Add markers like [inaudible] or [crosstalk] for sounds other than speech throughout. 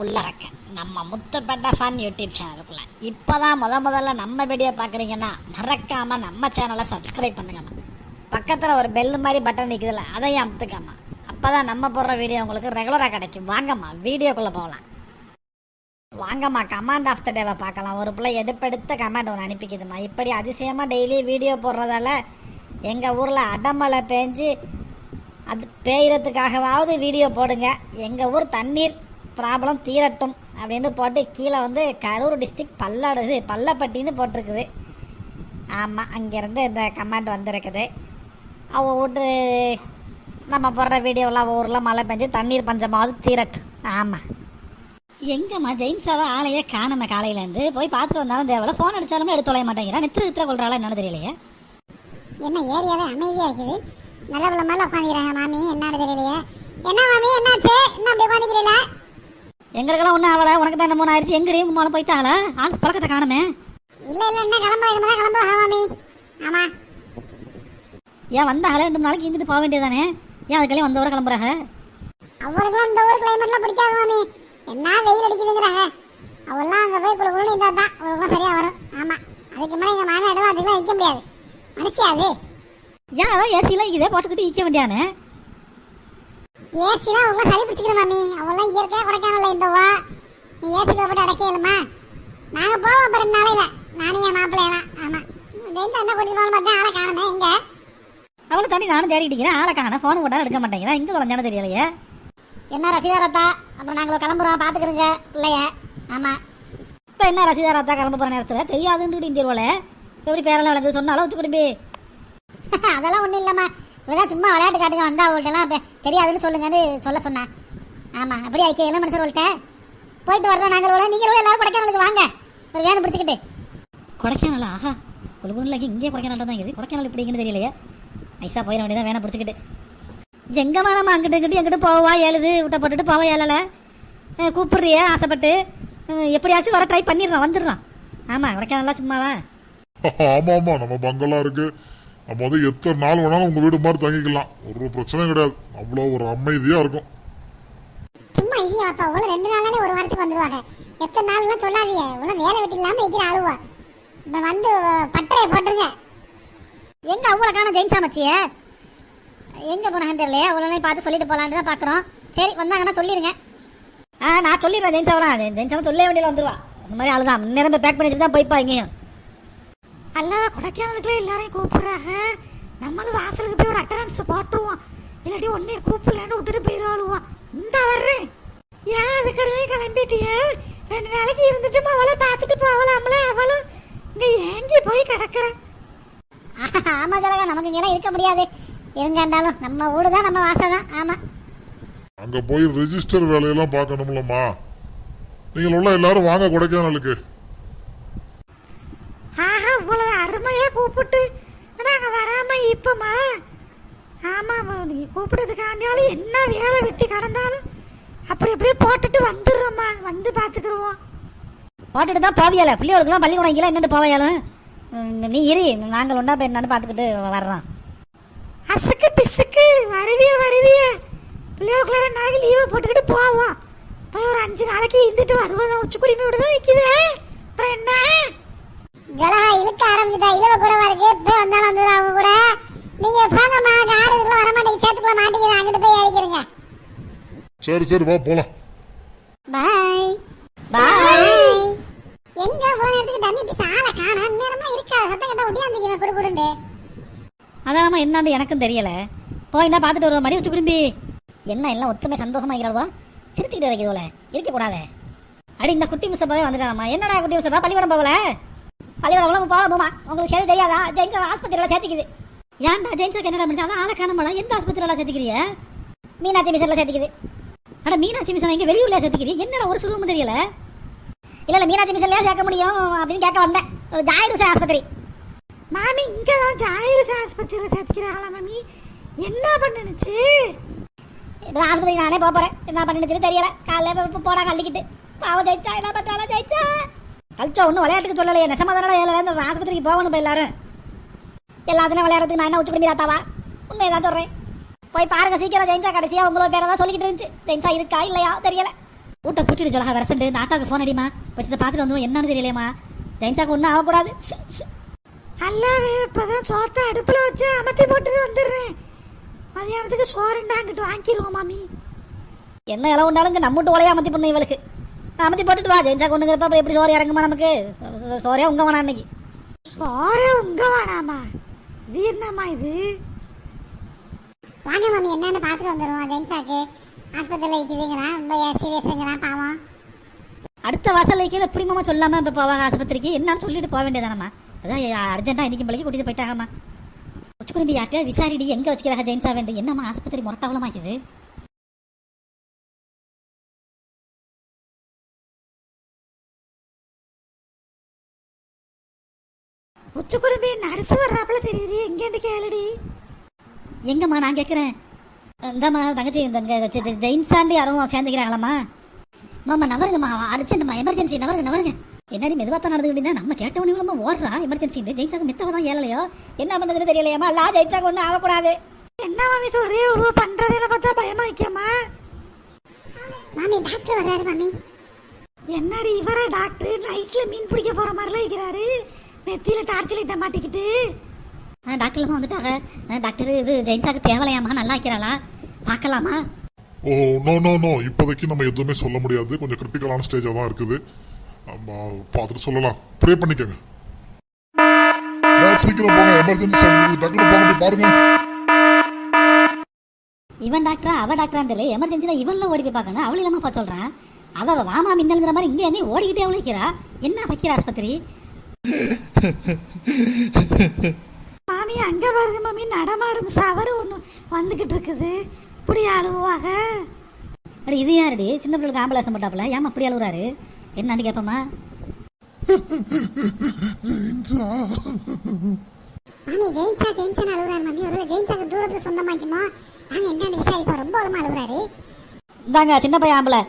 உள்ளறக்க நம்ம முத்துப்பட்ட fun YouTube சேனலுக்குள்ள இப்போதான் முத முதல்ல நம்ம வீடியோ பார்க்குறீங்கன்னா மறக்காம நம்ம சேனலை சப்ஸ்கிரைப் பண்ணுங்கம்மா. பக்கத்தில் ஒரு பெல் மாதிரி பட்டன் நிற்குதுல்ல அதையும் அமுத்துக்கம்மா. அப்பதான் நம்ம போடுற வீடியோ உங்களுக்கு ரெகுலராக கிடைக்கும். வாங்கம்மா வீடியோக்குள்ளே போகலாம். வாங்கம்மா கமாண்ட் ஆஃப் த டேவை பார்க்கலாம். ஒரு பிள்ளை எடுப்பெடுத்த கமாண்ட் ஒன்று அனுப்பிக்குதுமா இப்படி அதிசயமாக டெய்லி வீடியோ போடுறதால எங்கள் ஊரில் அடமழை பேஞ்சு அது பேயறதுக்காகவாவது வீடியோ போடுங்க. எங்கள் ஊர் தண்ணீர் ப்ராப்ளம் தீரட்டும் அப்படின்னு போட்டு கீழே வந்து கரூர் டிஸ்ட்ரிக்ட் பல்லாடு இது போட்டிருக்குது. ஆமாம் அங்கேருந்து இந்த கமெண்ட் வந்திருக்குது. அவள் வீட்டு நம்ம போடுற வீடியோவில் அவள் ஊரில் மழை பெஞ்சு தண்ணீர் பஞ்சமாவது தீரட்டும். ஆமாம் எங்கம்மா ஜெயின்ஸாவை ஆளையே காணாம காலையிலேருந்து. போய் பார்த்துட்டு வந்தாலும் தேவையில்ல. ஃபோன் அடித்தாலும் எடுத்து தொலைய மாட்டேங்கிறான் நித்திர நித்திர கொள்றாளா என்னன்னு தெரியலையே. என்ன ஏரியாவே அமைதியாக இருக்குது? நல்ல பிள்ளை உட்காந்துக்கிறாங்க மாமி. என்னன்னு தெரியலையே. என்ன மாமி என்னாச்சு? என்ன அப்படி உட்காந்துக்கிறீங்களா எங்களுக்கெல்லாம் ஒன்றும் ஆகலை. உனக்கு தான் மூணு ஆயிடுச்சு. எங்கடி உங்க மேலே போயிட்டாளா? ஆள் பழக்கத்தை காணுமே. இல்ல இல்ல என்ன கிளம்ப இனிமே தான் கிளம்புவா மாமி. ஆமா. ஏன் வந்தாங்களே ரெண்டு மூணு நாளைக்கு இருந்துட்டு போக வேண்டியதானே ஏன் அதுக்கெல்லாம் வந்தவரை கிளம்புறாங்க? அவளுக்குலாம் இந்த ஊர் கிளைமேட்லாம் பிடிக்காது மாமி. என்ன வெயில் அடிக்குதுங்கிறாங்க. அவெல்லாம் அங்க போய் குளு குளுன்னு இருந்தா தான் அவளுக்குலாம் சரியா வரும். ஆமா. அதுக்கு மேல எங்க மாமியாட்டெல்லாம் அதுக்கெல்லாம் நிக்க முடியாது. மனுஷி அது? ஏன் அதான் ஏசிலாம் இதே போட்டுக்கிட்டு ஈக்க வேண்டியானே ஏசி தான் அவங்களாம் சளி பிடிச்சிக்கிற மாமி. அவெல்லாம் இயற்கையா குறைக்கானல இந்த வா. நீ ஏசிக்குள்ள போட்டு அடைக்கலுமா நாங்க போவோம் அப்புறம் ரெண்டு நாளையில. நானும் என் மாப்பிள்ளையெல்லாம். ஆமா. ஜெயிச்சு வந்தா கூட்டிட்டு போகணும் பார்த்தா ஆளை காணுமே இங்க. அவளை தாண்டி நானும் தேடிக்கிட்டு இருக்கிறேன் ஆளை காண ஃபோன் போட்டாலும் எடுக்க மாட்டேங்கிறேன் இங்கே தொலைஞ்சானு தெரியலையே. என்ன ரசிதாரத்தா அப்புறம் நாங்கள் கிளம்புறோம். பாத்துக்கிறோங்க பிள்ளைய. ஆமா. இப்போ என்ன ரசிதா ராத்தா கிளம்ப போகிற நேரத்தில்? தெரியாதுன்னு இந்தியோவில் எப்படி பேரெல்லாம் விளங்குது சொன்னாலும் வச்சு குடும்பி [laughs] அதெல்லாம் ஒண்ணும் இல்லம்மா. இவதான் சும்மா விளையாட்டு காட்டுங்க வந்தா அவங்கள்ட்ட எல்லாம் பெ- தெரியாதுன்னு சொல்லுங்கன்னு சொல்ல சொன்னா. ஆமா அப்படி ஆயிக்கே என்ன மனுஷர் உங்கள்கிட்ட போயிட்டு வர்றோம் நாங்கள் கூட நீங்க கூட எல்லாரும் கொடைக்கானலுக்கு வாங்க. ஒரு வேணும் பிடிச்சிக்கிட்டு. கொடைக்கானல்? ஆஹா குழுகுண்டில் இங்கே கொடைக்கானல் தான் இருக்குது. கொடைக்கானல் இப்படிங்கன்னு தெரியலையே. ஐசா போயிட வேண்டியதான் வேணா பிடிச்சிக்கிட்டு. எங்கம்மா நம்ம அங்கிட்டு இங்கிட்டு எங்கிட்டு போவா ஏழுது விட்ட போட்டுட்டு போவா ஏழலை? கூப்பிடுறியே ஆசைப்பட்டு. எப்படியாச்சும் வர ட்ரை பண்ணிடுறோம் வந்துடுறோம். ஆமாம் கொடைக்கானல்லாம் சும்மாவா? [laughs] ஆமா ஆமா நம்ம பங்களா இருக்கு. நம்ம வந்து எத்தனை நாள் வேணாலும் உங்க வீடு மாதிரி தங்கிக்கலாம். ஒரு பிரச்சனையும் கிடையாது. அவ்வளோ ஒரு அமைதியா இருக்கும். சும்மா இது அப்பா. உள்ள ரெண்டு நாளாலே ஒரு வாரத்துக்கு வந்துருவாங்க. எத்தனை நாள்லாம் சொல்லாதீங்க. உள்ள வேலை வெட்டி இல்லாம இருக்கிற ஆளுவா. இப்ப வந்து பட்டறையை போட்டுருங்க. எங்க அவங்கள காண ஜெயின்ஸா மச்சிய எங்க போனாங்கன்னு தெரியலையே. அவ்வளோ பார்த்து சொல்லிட்டு போலான்னு தான் பார்க்குறோம். சரி வந்தாங்கன்னா சொல்லிடுங்க ஆ நான் சொல்லிடுறேன் ஜெயின்ஸாவலாம் ஜெயின்ஸாவும் சொல்ல வேண்டியது வந்துருவா. அந்த மாதிரி ஆளுதான். முன்னேரம் பேக் பண்ணி வச்சுட்டு தான் போய்ப்பா இங்கேயும் அல்லாத கொடைக்கானலுக்குள்ள எல்லாரையும் கூப்பிடுறாங்க. நம்மளும் வாசலுக்கு போய் ஒரு அட்டரன்ஸ் போட்டுருவோம் இல்லாட்டி உன்னையே கூப்பிடலான்னு விட்டுட்டு போயிடுவாளுவோம் இந்த வர்றேன் ஏன் அதுக்கடவே கிளம்பிட்டியே? ரெண்டு நாளைக்கு இருந்துட்டு அவளை பார்த்துட்டு போகலாம்ல? அவளும் இங்க ஏங்கி போய் கிடக்குறேன் ஆமா ஜலகா நமக்கு இங்கெல்லாம் இருக்க முடியாது. இருங்காண்டாலும் நம்ம வீடு தான் நம்ம வாசம் தான் ஆமா. அங்க போய் ரெஜிஸ்டர் வேலையெல்லாம் பார்க்கணும்லம்மா. நீங்கள் உள்ள எல்லாரும் வாங்க கொடைக்கானலுக்கு. கூப்பிட்டு நாங்க வராம இப்பமா? ஆமா நீ கூப்பிட்டதுக்காண்டியாலும் என்ன வேலை வெட்டி கடந்தாலும் அப்படி அப்படியே போட்டுட்டு வந்துடுறோம்மா. வந்து பார்த்துக்குருவோம். போட்டுட்டு தான் போவியால பிள்ளைகளுக்குலாம் பள்ளிக்கூடம் இங்கெல்லாம் என்னட்டு போவையாலும் நீ இரு. நாங்கள் ஒன்றா போய் என்னன்னு பார்த்துக்கிட்டு வர்றோம். அசுக்கு பிசுக்கு வருவிய வருவிய. பிள்ளைகளுக்குள்ள நாளைக்கு லீவை போட்டுக்கிட்டு போவோம். போய் ஒரு அஞ்சு நாளைக்கு இருந்துட்டு வருவோம் உச்சி குடிமை விட தான் நிற்குது அப்புறம் என்ன? ஜலகா இழுக்க ஆரம்பிச்சுட்டா இழுவ கூட இருக்கு? வந்தாலும் வந்தது அவங்க கூட. நீங்க போங்கம்மா ஆறு இதுல வர மாட்டேங்க சேர்த்துக்குள்ள மாட்டேங்குது அங்கிட்டு போய் இறக்கிறீங்க சரி சரி வா போலாம். பாய். பாய். எங்க போன இடத்துக்கு தண்ணி பிச ஆளை காணா நேரமா இருக்காது. சத்தம் கேட்டா ஒட்டியாந்துக்குமே குடு குடுண்டு அதாம்மா என்னன்னு எனக்கும் தெரியல. போய் என்ன பார்த்துட்டு வருவோம். மணி வச்சு குடும்பி. என்ன எல்லாம் ஒத்துமை சந்தோஷமா இருக்கிறவா சிரிச்சுக்கிட்டு இருக்கிறதுல இருக்க கூடாதே அடி இந்த குட்டி முஸ்தபாவே வந்துட்டாமா என்னடா குட்டி முஸ்தபா பள்ளிக்கூடம் போகல? பள்ளிக்கூடம் போக போமா. உங்களுக்கு சரி தெரியாதா? ஜெயின்சா ஆஸ்பத்திரியில் சேர்த்துக்குது. ஏன்டா ஜெயின்சாக்கு என்னடா பண்ணி அதான் ஆளை காணமாடா எந்த ஆஸ்பத்திரியில் சேர்த்துக்கிறிய? மீனாட்சி மிஷனில் சேர்த்துக்குது. அட மீனாட்சி மிஷன் எங்க வெளியூர்ல சேர்த்துக்கிறீ என்னடா ஒரு சுருவமும் தெரியல? இல்ல இல்ல மீனாட்சி மிஷன்லயே சேர்க்க முடியும் அப்படின்னு கேட்க வந்தேன். ஒரு ஜாயிரு ஆஸ்பத்திரி. மாமி இங்க தான் ஜாயிரு ஆஸ்பத்திரியில் சேர்த்துக்கிறாங்களா மாமி? என்ன பண்ணுச்சு இப்போ ஆஸ்பத்திரி நானே போக போறேன். என்ன பண்ணுச்சுன்னு தெரியல. காலைல இப்போ போடா கல்லிக்கிட்டு பாவம் ஜெயிச்சா என்ன பண்றாளா ஜெயிச்சா. கழிச்சா ஒன்றும் விளையாட்டுக்கு சொல்லலையே. நெசமா தானே இந்த ஆஸ்பத்திரிக்கு போகணும் இப்போ எல்லாரும். எல்லாத்துலையும் விளையாடுறதுக்கு நான் என்ன உச்சி பண்ணி தாத்தாவா? உண்மையை தான் சொல்றேன். போய் பாருங்க சீக்கிரம் ஜெயிச்சா கடைசியா உங்களோட பேரை தான் சொல்லிக்கிட்டு இருந்துச்சு. ஜெயிச்சா இருக்கா இல்லையா? தெரியல. வீட்டை பூட்டிட்டு சொல்லா வரசண்டு. நாட்டாக்கு ஃபோன் அடிமா பச்சத்தை பார்த்துட்டு வந்து என்னன்னு தெரியலையம்மா. ஜெயின்ஸாக்கு ஒன்றும் ஆகக்கூடாது. அல்லாவே இப்பதான் சோத்த அடுப்புல வச்சு அமர்த்தி போட்டுட்டு வந்துடுறேன். மதியானத்துக்கு சோறுண்டா அங்கிட்டு வாங்கிடுவோம் மாமி. என்ன இலை உண்டாலும் நம்ம வீட்டு உலையா அமர்த்தி பண்ணு இவளுக்கு. அமர்த்தி போட்டுட்டு வா. ஜெயின்ஸாக்கு ஒன்றுங்கிறப்ப அப்புறம் எப்படி சோறு இறங்குமா நமக்கு? சோறே உங்க வேணாம் இன்னைக்கு சோறே உங்க வேணாமா? இது என்னம்மா இது? வாங்க மாமி என்னன்னு பார்த்துட்டு வந்துடுவோம் ஜெயின்ஸாக்கு ஆஸ்பத்திரியில் வைக்குதுங்கிறான் ரொம்ப சீரியஸுங்கிறான் பாவம். அடுத்த வாசல் கீழே எப்படி மாமா சொல்லாம இப்போ போவாங்க ஆஸ்பத்திரிக்கு. என்னன்னு சொல்லிட்டு போக வேண்டியதானம்மா. அதான் அர்ஜென்ட்டாக இன்னைக்கு பிள்ளைக்கு கூட்டிட்டு போயிட்டாங்கம்மா. உச்சுக்குழம்பி யார்கிட்ட விசாரிடி எங்க வச்சுக்கிறாங்க ஜெயின்ஸா வேண்டு. என்னம்மா ஆஸ்பத்திரி முரட்டாவளமாக்குது? உச்சி குடும்பி நரிசு வர்றாப்புல தெரியுது. எங்கேண்டு கேளுடி? எங்கம்மா நான் கேட்குறேன். இந்தாம்மா தங்கச்சி இந்த இங்க ஜெ- ஜெ- ஜெயின்ஸாண்டு யாரும் சேர்ந்துக்கிறாங்களாம்மா. மாமா நவருங்கம்மா அர்ஜென்ட்மா எமர்ஜென்சி நவருங்க நவருங்க. என்னடி மெதுவாக தான் நடந்துக்கிட்டு நம்ம கேட்டவனே நம்ம ஓடுறா எமர்ஜென்சி ஜெயின்ஸாக்கு மெத்தவ தான் ஏழலையோ என்ன பண்ணுறதுன்னு தெரியலையாம்மா? லா ஜெயின்ஸாக்கு ஒன்றும் ஆகக்கூடாது. என்ன மாமி சொல்றே இவ்வளவு பண்றதெல்லாம் பார்த்தா பயமா வைக்கமா மாமி டாக்டர் வர்றாரு மாமி. என்னடி இவரே டாக்டர் நைட்ல மீன் பிடிக்க போற மாதிரிலாம் இருக்கிறாரு. நெத்தியில டார்ச் லைட்டை மாட்டிக்கிட்டு. ஆ டாக்டர்லாம் வந்துட்டாங்க. டாக்டர் இது ஜெயின்ஸாக்கு தேவலையாமா நல்லா இருக்கிறாளா? பார்க்கலாமா? ஓ நோ நோ நோ இப்போதைக்கு நம்ம எதுவுமே சொல்ல முடியாது. கொஞ்சம் கிரிட்டிக்கலான ஸ்டேஜாக தான் இருக்குது. பார்த்துட்டு சொல்லலாம். ப்ரே பண்ணிக்கோங்க. சீக்கிரம் போங்க. எமர்ஜென்சி டக்குனு போங்க பாருங்க. இவன் டாக்டரா அவ டாக்டரா தெரியல. எமர்ஜென்சி தான் இவன்லாம் ஓடி போய் பார்க்கணும். அவளை இல்லாம பார்த்து சொல்றான் அவ வாமா மின்னல்ங்கிற மாதிரி இங்கே எங்கேயும் ஓடிக்கிட்டே அவளை வைக்கிறா என்ன வைக்கிற ஆஸ்பத்திரி? மாமி அங்க பாருங்க மாமி நடமாடும் சவறு ஒண்ணு வந்துகிட்டு இருக்குது. இப்படி அழுவாக? அடி இது யாருடி? சின்ன பிள்ளைக்கு ஆம்புலன்ஸ் போட்டாப்புல. ஏமா அப்படி அழுகுறாரு என்னன்னு கேட்போமா மாமி ஜெயின்ஸா ஜெயின்ஸா அழுகுறாரு மாமி. ஒருவேளை ஜெயின்ஸாக்கு தூரத்தில் சொந்தமாக்குமோ நாங்க என்னன்னு விசாரிப்போம் ரொம்ப ஓரமா அழுகுறாரு இந்தாங்க சின்ன பையன் ஆம்பளை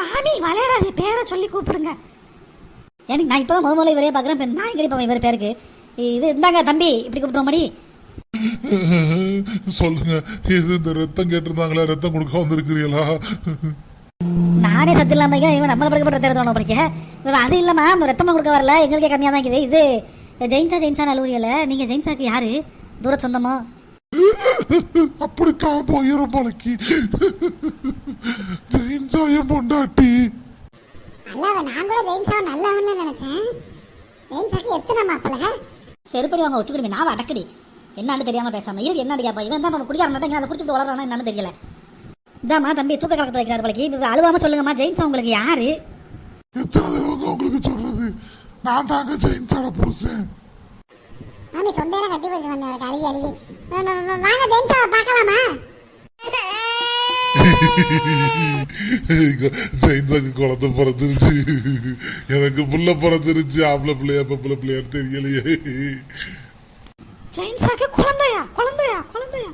மாமி விளையாடாது பேரை சொல்லி கூப்பிடுங்க. எனக்கு நான் இப்பதான் முத முதல்ல இவரே பார்க்குறேன். நான் போவேன் இவர் பேருக்கு? இது இந்தாங்க தம்பி. இப்படி கூப்பிட்டு மாடி [laughs] சொல்லுங்க இது இந்த ரத்தம் கேட்டிருந்தாங்களா ரத்தம் கொடுக்க வந்திருக்கிறீங்களா நானே சத்து இல்லாம. இவன் நம்மளை படுக்க ரத்தம் எடுத்து படிக்க அது இல்லம்மா ரத்தமாக கொடுக்க வரல. எங்களுக்கே கம்மியாக தான் இருக்குது. இது ஜெயின்ஸா ஜெயின்ஸா அலுவலியில் நீங்கள் ஜெயின்ஸாக்கு யாரு? தூர சொந்தமோ? [laughs] அப்படித்தான் போயிரும் பழக்கி [laughs] ஜெயின்ஸா என் பொண்டாட்டி. அல்லாவ நான் கூட ஜெயின்ஸாவை நல்லவன்னு நினைச்சேன். ஜெயின்ஸாக்கு எத்தனை மாப்பிள்ள செருப்படி வாங்க வச்சு கொடுங்க நான் அடக்கடி. என்னான்னு தெரியாம பேசாம. இருக்கு என்னன்னு கேப்பா இவன் தான் குடிக்கார மாட்டேங்க அதை குடிச்சிட்டு வளர்றானா என்னன்னு தெரியல. இதாம்மா தம்பி தூக்க கலக்கத்தில் வைக்கிறார் பழக்கி இப்போ அழுவாம சொல்லுங்கம்மா ஜெயின்ஸா உங்களுக்கு யாரு? தான் உங்களுக்கு சொல்றது? நான் தாங்க ஜெயின்ஸாட புருஷன் மாமி தொண்டையில கட்டி போச்சு பண்ண அழுவி அழுவி வா- வா- வா- வாங்க பார்க்கலாமா? [laughs] ஜெயின்ஸாக்கு குழந்தை பிறந்துருச்சு. எனக்கு புள்ள பிறந்துருச்சு. ஆம்பளை பிள்ளையா பொம்பளை பிள்ளையான்னு தெரியலையே. ஜெயின்ஸாக்கு குழந்தையா? குழந்தையா? குழந்தையா?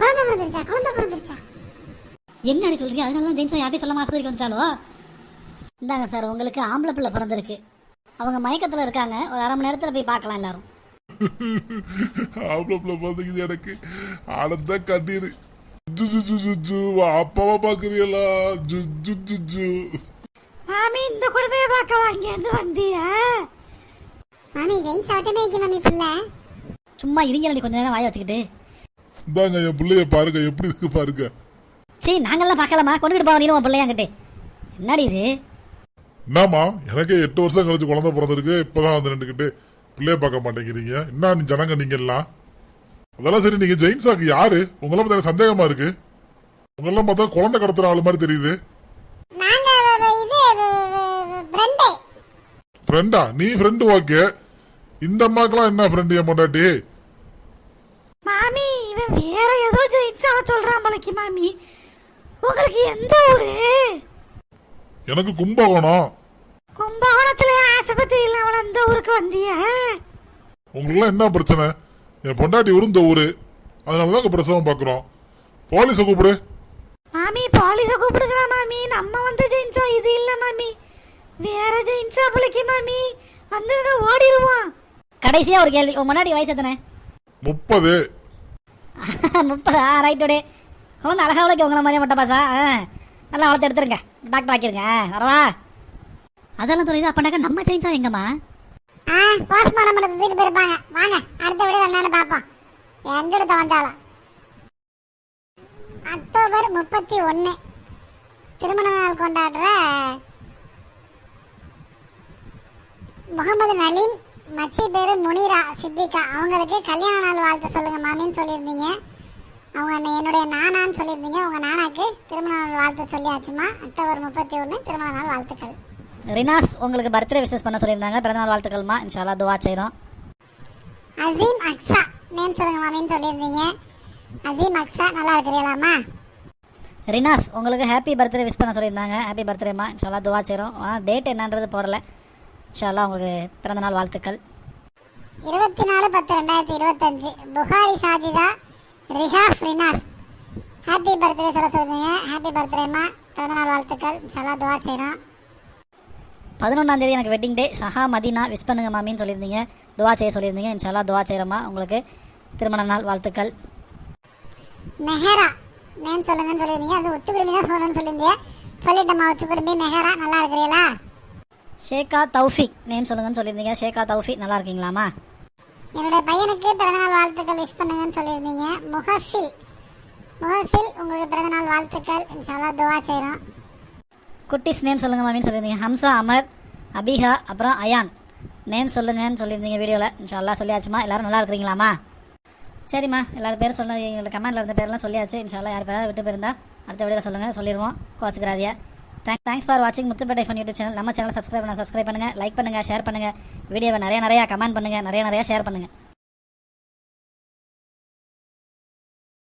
குழந்தை பிறந்துருச்சா? குழந்தை பிறந்துருச்சா? என்னடி சொல்றீங்க? அதனால தான் ஜெயின்ஸா யார்ட்டையும் சொல்லாம ஆஸ்பத்திரிக்கு வந்துச்சாலோ இந்தாங்க சார் உங்களுக்கு ஆம்பளை பிள்ளை பிறந்திருக்கு. அவங்க மயக்கத்தில் இருக்காங்க. ஒரு அரை மணி நேரத்தில் போய் பார்க்கலாம் எல்லாரும். ஆம்பளை பிள்ளை பிறந்துக்குது எனக்கு. ஆனந்த கண்ணீர். அப்பாவை பாக்குறீங்களா மாமி இந்த குடும்பையை பார்க்க வாங்கி வந்து வந்திய. மாமி மாமி புள்ள. சும்மா இருங்கலடி கொஞ்ச நேரம் வாய வச்சுக்கிட்டு. இந்தாங்க என் பிள்ளைய பாருங்க எப்படி இருக்கு பாருங்க. சரி நாங்கெல்லாம் பார்க்கலாமா கொண்டுகிட்டு போவோம் நீனும் பிள்ளையாங்கிட்டு என்னடி இது? என்னம்மா எனக்கே எட்டு வருஷம் கழிச்சு குழந்தை பிறந்திருக்கு. இப்பதான் வந்து நின்றுக்கிட்டு. பிள்ளைய பார்க்க மாட்டேங்கிறீங்க. என்ன ஜனங்க நீங்க எல்லாம்? அதெல்லாம் சரி நீங்க ஜெயின்ஸாக்கு யாரு? உங்களாம் பார்த்தா சந்தேகமா இருக்கு. உங்களெல்லாம் பார்த்தா குழந்தை கடத்துற ஆளு மாதிரி தெரியுது. ஃப்ரெண்டு ஃப்ரெண்டா நீ ஃப்ரெண்டு ஓகே இந்த அம்மாக்கெல்லாம் என்ன ஃப்ரெண்டு என் பொண்டாட்டி? மாமி இவன் வேற ஏதோ ஜெயின்ஸாவை சொல்றான் போலக்கு மாமி. உங்களுக்கு எந்த ஊரு? எனக்கு கும்பகோணம். கும்பகோணத்துல ஆஸ்பத்திரியில அவள அந்த ஊருக்கு வந்திய? உங்களுக்குலாம் என்ன பிரச்சனை? என் பொண்டாட்டி உருந்த ஊரு. அதனாலதான் இங்க பிரசவம் பாக்குறோம். போலீஸை கூப்பிடு. மாமி போலீஸ கூப்பிடுங்களா மாமி? நம்ம வந்த ஜெயின்ஸா? இது இல்ல மாமி. வேற ஜெயின்ஸா போலக்கு மாமி? வந்துருங்க ஓடிடுவோம் கடைசியா ஒரு கேள்வி. உன் முன்னாடி வயசு எத்தனை? முப்பது. [laughs] முப்பதா? ரைட்டோடே குழந்தை அழகா உழைக்க உங்களை மாதிரியே மட்ட பாசா? நல்லா வளர்த்து எடுத்துருங்க. டாக்டர் ஆக்கிருங்க வரவா? அதெல்லாம் தெரியுது அப்பனாக்கா நம்ம ஜெயின்ஸா எங்கம்மா? ஆ போஸ்ட்மார்ட்டம் பண்ண தூக்கிட்டு போயிருப்பாங்க. வாங்க அடுத்த வீடியோ என்னன்னு பார்ப்போம். எங்கிட்ட வந்தாலும் அக்டோபர் முப்பத்தி ஒன்று திருமண நாள் கொண்டாடுற முகமது நலீம் மச்சி பேரு முனிரா சித்திகா. அவங்களுக்கு கல்யாண நாள் வாழ்த்து சொல்லுங்க மாமின்னு சொல்லியிருந்தீங்க. அவங்க என்னுடைய நானான்னு சொல்லியிருந்தீங்க. உங்கள் நானாக்கு திருமண நாள் வாழ்த்து சொல்லியாச்சுமா? அக்டோபர் முப்பத்தி ஒன்று திருமண நாள் வாழ்த்துக்கள். ரினாஸ் உங்களுக்கு பர்த்டே விஷஸ் பண்ண சொல்லியிருந்தாங்க. பிறந்தநாள் வாழ்த்துக்கள்மா. இன்ஷால்லா துவா செய்கிறோம் அசீம் அக்ஸா. நேம் சொல்லுங்க மாமின்னு சொல்லியிருந்தீங்க. அசீம் அக்ஸா நல்லா இருக்கிறீங்களாம்மா? ரினாஸ் உங்களுக்கு ஹாப்பி பர்த்டே விஷ் பண்ண சொல்லியிருந்தாங்க. ஹாப்பி பர்த்டேம்மா இன்ஷால்லா துவா செய்கிறோம் டேட் என்னன்றது போடல. இன்ஷால்லா உங்களுக்கு பிறந்தநாள் வாழ்த்துக்கள். இருபத்தி நாலு பத்து ரெண்டாயிரத்தி இருபத்தஞ்சு. புகாரி சாஜிதா ரிஹாஃப் ரினாஸ். ஹாப்பி பர்த்டே சொல்ல சொல்லுங்க ஹாப்பி பர்த்டேம்மா பிறந்தநாள் வாழ்த்துக்கள். இன்ஷால்லா துவா செய்கிறோம் பதினொன்றாம் தேதி எனக்கு வெட்டிங் டே சஹா மதினா விஷ் பண்ணுங்க மாமின்னு சொல்லியிருந்தீங்க. துவா செய்ய சொல்லியிருந்தீங்க. இன்ஷால்லா துவா செய்கிறோம்மா உங்களுக்கு திருமண நாள் வாழ்த்துக்கள். மெஹரா. நேம் சொல்லுங்கன்னு சொல்லியிருந்தீங்க. அது உச்சுக்குடுமி தான் சொல்லணும்னு சொல்லியிருந்தீங்க. சொல்லிட்டம்மா உச்சுக்குடுமி மெஹரா நல்லா இருக்கிறீங்களா? ஷேகா தௌஃபிக் நேம் சொல்லுங்கன்னு சொல்லியிருந்தீங்க. ஷேகா தௌஃபிக் நல்லா இருக்கீங்களாம்மா? என்னுடைய பையனுக்கு பிறந்தநாள் வாழ்த்துக்கள் விஷ் பண்ணுங்கன்னு சொல்லியிருந்தீங்க. முஹஃபில். முஹஃபில் உங்களுக்கு பிறந்தநாள் வாழ்த்துக்கள். இன்ஷால்லா துவா செய்கிறோம் குட்டிஸ் நேம் சொல்லுங்க மாமின்னு சொல்லியிருந்தீங்க. ஹம்சா அமர் அபிகா அப்புறம் அயான். நேம் சொல்லுங்கன்னு சொல்லியிருந்தீங்க வீடியோவில் இன்ஷால்லா சொல்லியாச்சுமா? எல்லாரும் நல்லா இருக்கிறீங்களாம்மா சரிம்மா எல்லாரும் பேரும் சொல்ல எங்களுக்கு கமெண்டில் இருந்த பேர்லாம் சொல்லியாச்சு. இன்ஷால்லா யார் பேராவது விட்டு போயிருந்தா அடுத்த வீடியோவில் சொல்லுங்கள் சொல்லிடுவோம் கோச்சுக்கிறாதியா தேங்க் தேங்க்ஸ் ஃபார் வாட்சிங் முத்துப்பேட்டை ஃபன் யூடியூப் சேனல் நம்ம சேனல் சப்ஸ்கிரைப் பண்ண சப்ஸ்கிரைப் பண்ணுங்கள் லைக் பண்ணுங்கள் ஷேர் பண்ணுங்கள் வீடியோவை நிறைய நிறையா கமெண்ட் பண்ணுங்கள் நிறைய நிறையா ஷேர் பண்ணுங்கள்